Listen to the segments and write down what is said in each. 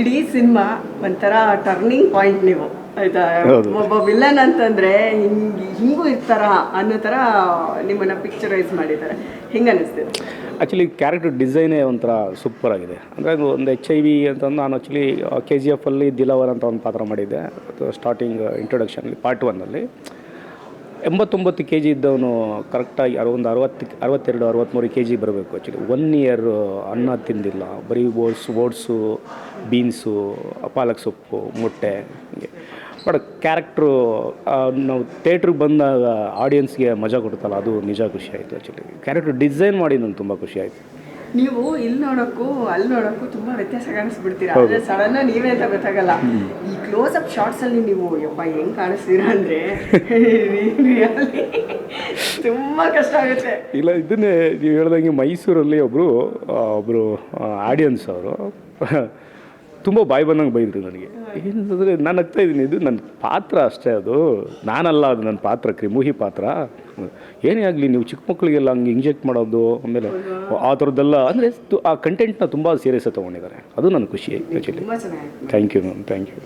ಇಡೀ ಸಿನಿಮಾ ಒಂಥರ turning point ನೀವು. ಆಯ್ತಾ. ಒಬ್ಬ ವಿಲನ್ ಅಂತಂದ್ರೆ ಹಿಂಗೆ ಹಿಂಗೂ ಇರ್ತಾರ ಅನ್ನೋ ಥರ ನಿಮ್ಮನ್ನ ಪಿಕ್ಚರೈಸ್ ಮಾಡಿದ್ದಾರೆ. ಹಿಂಗೆ ಅನಿಸ್ತಿದೆ? ಆ್ಯಕ್ಚುಲಿ ಕ್ಯಾರೆಕ್ಟರ್ ಡಿಸೈನೇ ಒಂಥರ ಸೂಪರ್ ಆಗಿದೆ. ಅಂದರೆ ಅದು ಒಂದು ಎಚ್ ಐ ವಿ ಅಂತಂದು ನಾನು ಆ್ಯಕ್ಚುಲಿ ಕೆ ಜಿ ಎಫಲ್ಲಿ ದಿಲವರ್ ಅಂತ ಒಂದು ಪಾತ್ರ ಮಾಡಿದ್ದೆ. ಸ್ಟಾರ್ಟಿಂಗ್ ಇಂಟ್ರೊಡಕ್ಷನಲ್ಲಿ ಪಾರ್ಟ್ ಒನ್ನಲ್ಲಿ ಎಂಬತ್ತೊಂಬತ್ತು ಕೆ ಜಿ ಇದ್ದವನು ಕರೆಕ್ಟಾಗಿ ಒಂದು ಅರವತ್ತು, ಅರವತ್ತೆರಡು ಅರವತ್ತ್ಮೂರು ಕೆ ಜಿ ಬರಬೇಕು ಆ್ಯಕ್ಚುಲಿ ಒನ್ ಇಯರ್ ಅನ್ನ ತಿಂದಿಲ್ಲ. ಬರೀ ಓಟ್ಸ್, ಓಟ್ಸು, ಬೀನ್ಸು, ಪಾಲಕ್ ಸೊಪ್ಪು, ಮೊಟ್ಟೆ, ಹೀಗೆ. ಬಟ್ ಕ್ಯಾರೆಕ್ಟ್ರು ನಾವು ಥೇಟ್ರಿಗೆ ಬಂದಾಗ ಆಡಿಯನ್ಸ್ಗೆ ಮಜಾ ಕೊಡ್ತಲ್ಲ, ಅದು ನಿಜ ಖುಷಿ ಆಯಿತು ಆ್ಯಕ್ಚುಲಿ ಕ್ಯಾರೆಕ್ಟ್ರ್ ಡಿಸೈನ್ ಮಾಡಿ ನಂಗೆ ತುಂಬ ಖುಷಿ ಆಯಿತು. ನೀವು ಇಲ್ಲಿ ನೋಡೋಕ್ಕೂ ಅಲ್ಲಿ ನೋಡೋಕ್ಕೂ ತುಂಬಾ ವ್ಯತ್ಯಾಸ ಕಾಣಿಸ್ಬಿಡ್ತೀರಾ? ಆದರೆ ಸಡನ್ ನೀವೇ ಅಂತ ಗೊತ್ತಾಗಲ್ಲ. ಈ ಕ್ಲೋಸ್ ಅಪ್ ಶಾರ್ಟ್ಸ್ ಅಲ್ಲಿ ನೀವು ಯಪ್ಪ ಹೆಂಗ್ ಕಾಣಿಸ್ತೀರಾ ಅಂದ್ರೆ ತುಂಬಾ ಕಷ್ಟ ಆಗುತ್ತೆ. ಇಲ್ಲ ಇದನ್ನೇ ನೀವು ಹೇಳ್ದಂಗೆ ಮೈಸೂರಲ್ಲಿ ಒಬ್ಬರು ಒಬ್ಬರು ಆಡಿಯನ್ಸ್ ಅವರು ತುಂಬ ಬಾಯಿ ಬಂದಂಗೆ ಬೈದರು ನನಗೆ. ಏನಂತಂದರೆ ನಾನು ಆಗ್ತಾ ಇದ್ದೀನಿ ಇದು ನನ್ನ ಪಾತ್ರ ಅಷ್ಟೇ ಅದು. ನಾನಲ್ಲ ಅದು ನನ್ನ ಪಾತ್ರ ಕ್ರಿಮುಹಿ ಪಾತ್ರ. ಏನೇ ಆಗಲಿ ನೀವು ಚಿಕ್ಕ ಮಕ್ಕಳಿಗೆಲ್ಲ ಹಂಗೆ ಇಂಜೆಕ್ಟ್ ಮಾಡೋದು ಆಮೇಲೆ ಆ ಥರದ್ದೆಲ್ಲ ಅಂದರೆ ಆ ಕಂಟೆಂಟ್ನ ತುಂಬ ಸೀರಿಯಸ್ ತೊಗೊಂಡಿದ್ದಾರೆ. ಅದು ನನ್ನ ಖುಷಿ actually thank you ma'am thank you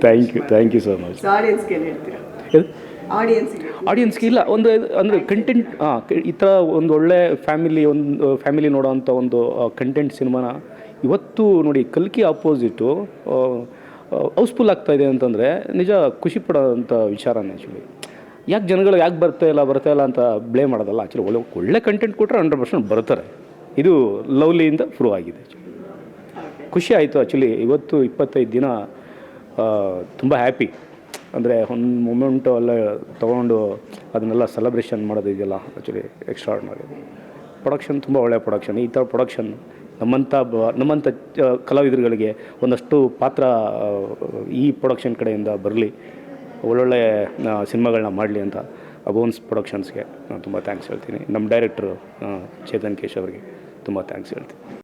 thank you thank you so much ಆಡಿಯನ್ಸ್ಗೆ ಇಲ್ಲ ಒಂದು ಅಂದರೆ ಕಂಟೆಂಟ್ ಹಾಂ ಈ ಥರ ಒಂದು ಒಳ್ಳೆ ಫ್ಯಾಮಿಲಿ ಒಂದು ಫ್ಯಾಮಿಲಿ ನೋಡೋವಂಥ ಒಂದು ಕಂಟೆಂಟ್ ಸಿನಿಮಾನ ಇವತ್ತು ನೋಡಿ ಕಲ್ಕಿ ಆಪೋಸಿಟು ಹೌಸ್ಫುಲ್ ಆಗ್ತಾಯಿದೆ ಇದೆ ಅಂತಂದರೆ ನಿಜ ಖುಷಿ ಪಡೋಂಥ ವಿಚಾರನೇ ಆ್ಯಕ್ಚುಲಿ ಯಾಕೆ ಜನಗಳು ಯಾಕೆ ಬರ್ತಾ ಇಲ್ಲ ಬರ್ತಾ ಇಲ್ಲ ಅಂತ ಬ್ಲೇಮ್ ಮಾಡೋದಲ್ಲ? ಆ್ಯಕ್ಚುಲಿ ಒಳ್ಳೆ ಒಳ್ಳೆ ಕಂಟೆಂಟ್ ಕೊಟ್ಟರೆ ಹಂಡ್ರೆಡ್ ಪರ್ಸೆಂಟ್ ಬರ್ತಾರೆ. ಇದು ಲವ್ಲಿಯಿಂದ ಪ್ರೂವ್ ಆಗಿದೆ. ಖುಷಿ ಆಯಿತು ಆ್ಯಕ್ಚುಲಿ ಇವತ್ತು ಇಪ್ಪತ್ತೈದು ದಿನ ತುಂಬ ಹ್ಯಾಪಿ ಅಂದರೆ ಒಂದು ಮೂಮೆಂಟು ಎಲ್ಲ ತೊಗೊಂಡು ಅದನ್ನೆಲ್ಲ ಸೆಲೆಬ್ರೇಷನ್ ಮಾಡೋದು ಇದೆಯಲ್ಲ ಆ್ಯಕ್ಚುಲಿ ಎಕ್ಸ್ಟ್ರಾರ್ಡಿನರಿ ಪ್ರೊಡಕ್ಷನ್ ತುಂಬ ಒಳ್ಳೆಯ ಪ್ರೊಡಕ್ಷನ್ ಈ ಥರ ಪ್ರೊಡಕ್ಷನ್ ನಮ್ಮಂಥ ಬ ನಮ್ಮಂಥ ಕಲಾವಿದರುಗಳಿಗೆ ಒಂದಷ್ಟು ಪಾತ್ರ ಈ ಪ್ರೊಡಕ್ಷನ್ ಕಡೆಯಿಂದ ಬರಲಿ. ಒಳ್ಳೊಳ್ಳೆ ಸಿನಿಮಾಗಳನ್ನ ಮಾಡಲಿ ಅಂತ ಅಬೋನ್ಸ್ ಪ್ರೊಡಕ್ಷನ್ಸ್ಗೆ ನಾನು ತುಂಬ ಥ್ಯಾಂಕ್ಸ್ ಹೇಳ್ತೀನಿ. ನಮ್ಮ ಡೈರೆಕ್ಟ್ರು ಚೇತನ್ ಕೇಶ್ ಅವರಿಗೆ ತುಂಬ ಥ್ಯಾಂಕ್ಸ್ ಹೇಳ್ತೀನಿ.